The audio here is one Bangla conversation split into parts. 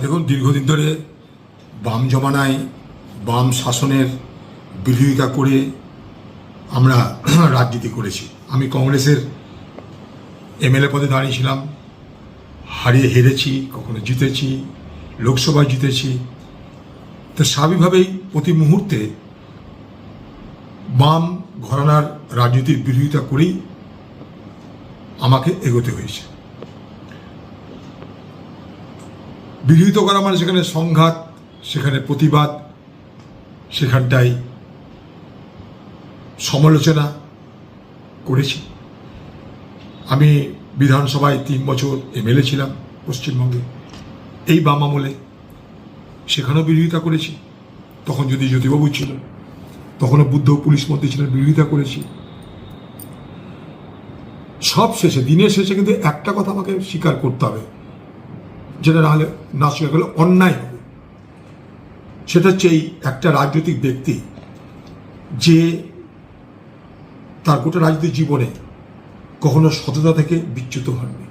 দেখুন, দীর্ঘদিন ধরে বাম জমানায়, বাম শাসনের বিরোধিতা করে আমরা রাজনীতি করেছি। আমি কংগ্রেসের এমএলএ পদে দাঁড়িয়েছিলাম হারিয়ে হেরেছি, কখনো জিতেছি লোকসভায় জিতেছি। তো স্বাভাবিকভাবেই প্রতি মুহূর্তে বাম ঘরানার রাজনীতির বিরোধিতা করেই আমাকে এগোতে হয়েছে। বিরোধিতা করা মানে সেখানে সংঘাত, সেখানে প্রতিবাদ সেখানটায় সমালোচনা করেছি। আমি বিধানসভায় তিন বছর এমএলএ ছিলাম পশ্চিমবঙ্গে। এই বাম আমলে সেখানেও বিরোধিতা করেছি। তখন যদি জ্যোতিবাবু ছিল, তখনও বুদ্ধ পুলিশ মন্ত্রী ছিলেন, বিরোধিতা করেছি। সব শেষে, দিনের শেষে কিন্তু একটা কথা আমাকে স্বীকার করতে হবে। যেটা না হলে না স্বীকার অন্যায় হবে। সেটা হচ্ছে এই একটা রাজনৈতিক ব্যক্তি যে তার গোটা রাজনৈতিক জীবনে কখনো সততা থেকে বিচ্যুত হননি।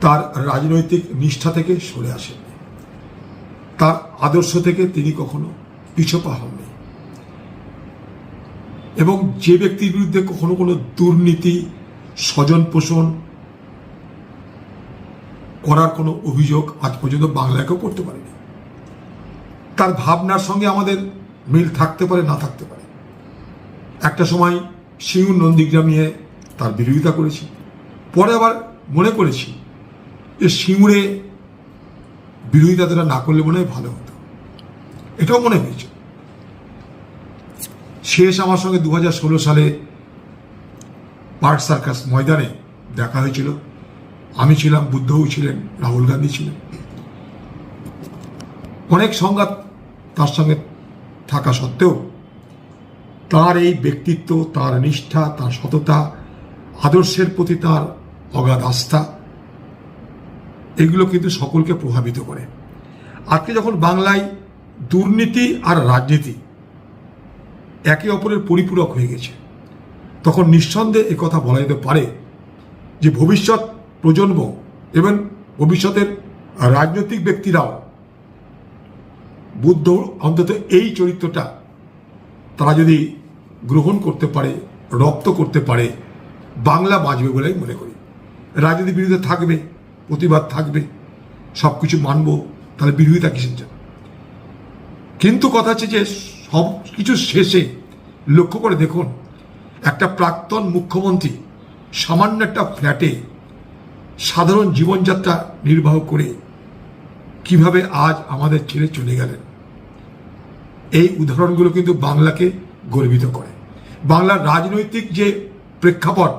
তার রাজনৈতিক নিষ্ঠা থেকে সরে আসেননি। তার আদর্শ থেকে তিনি কখনো পিছপা হননি। এবং যে ব্যক্তির বিরুদ্ধে কখনো কোনো দুর্নীতি স্বজন পোষণ করার কোনো অভিযোগ আজ পর্যন্ত বাংলাকেও করতে পারেনি। তার ভাবনার সঙ্গে আমাদের মিল থাকতে পারে, না থাকতে পারে। একটা সময় সিঙ্গুর নন্দীগ্রাম নিয়ে তার বিরোধিতা করেছি। পরে আবার মনে করেছি যে সিঙ্গুরে বিরোধিতা তারা না করলে মনে হয় ভালো হতো। এটাও মনে হয়েছে। শেষ আমার সঙ্গে দু হাজার ষোলো সালে পার্ট সার্কাস ময়দানে দেখা হয়েছিল। আমি ছিলাম, বুদ্ধও ছিলেন, রাহুল গান্ধী ছিলেন। অনেক সংঘাত তার সঙ্গে থাকা সত্ত্বেও তার এই ব্যক্তিত্ব, তার নিষ্ঠা, তার সততা, আদর্শের প্রতি তার অগাধ আস্থা, এগুলো কিন্তু সকলকে প্রভাবিত করে। আজকে যখন বাংলায় দুর্নীতি আর রাজনীতি একে অপরের পরিপূরক হয়ে গেছে, তখন নিঃসন্দেহে কথা বলা যেতে পারে যে ভবিষ্যৎ প্রজন্ম এবং ভবিষ্যতের রাজনৈতিক ব্যক্তিরাও, বুদ্ধ অন্তত এই চরিত্রটা তারা যদি গ্রহণ করতে পারে, রপ্ত করতে পারে, বাংলা বাঁচবে বলেই মনে করি। রাজনীতি বিরুদ্ধে থাকবে, প্রতিবাদ থাকবে সব কিছু মানব, তাহলে বিরোধিতা জন্য? কিন্তু কথা হচ্ছে যে সব কিছু শেষে লক্ষ্য করে দেখুন, একটা প্রাক্তন মুখ্যমন্ত্রী সামান্য একটা ফ্ল্যাটে সাধারণ জীবনযাত্রা নির্বাহ করে কীভাবে আজ আমাদের ছেড়ে চলে গেলেন? এই উদাহরণগুলো কিন্তু বাংলাকে গর্বিত করে। বাংলার রাজনৈতিক যে প্রেক্ষাপট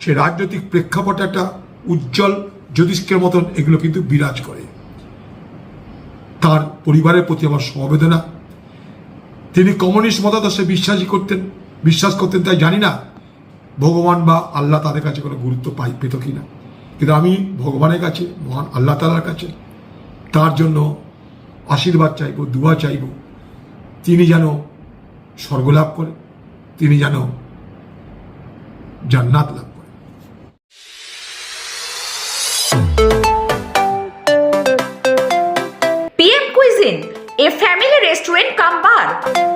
সে রাজনৈতিক প্রেক্ষাপট একটা উজ্জ্বল জ্যোতিষ্কের মতন এগুলো কিন্তু বিরাজ করে। তার পরিবারের প্রতি আমার সমবেদনা। তিনি কমিউনিস্ট মতাদর্শে বিশ্বাসী করতেন, বিশ্বাস করতেন, তাই জানি না ভগবান বা আল্লাহ তাদের কাছে কোনো গুরুত্ব পাই পেত কিনা। কিন্তু আমি ভগবানের কাছে, মহান আল্লাহ তালার কাছে, তার জন্য আশীর্বাদ চাইব, দুয়া চাইব তিনি যেন স্বর্গলাভ করে, তিনি যেন জান্নাত লাভ করে a family restaurant come bar.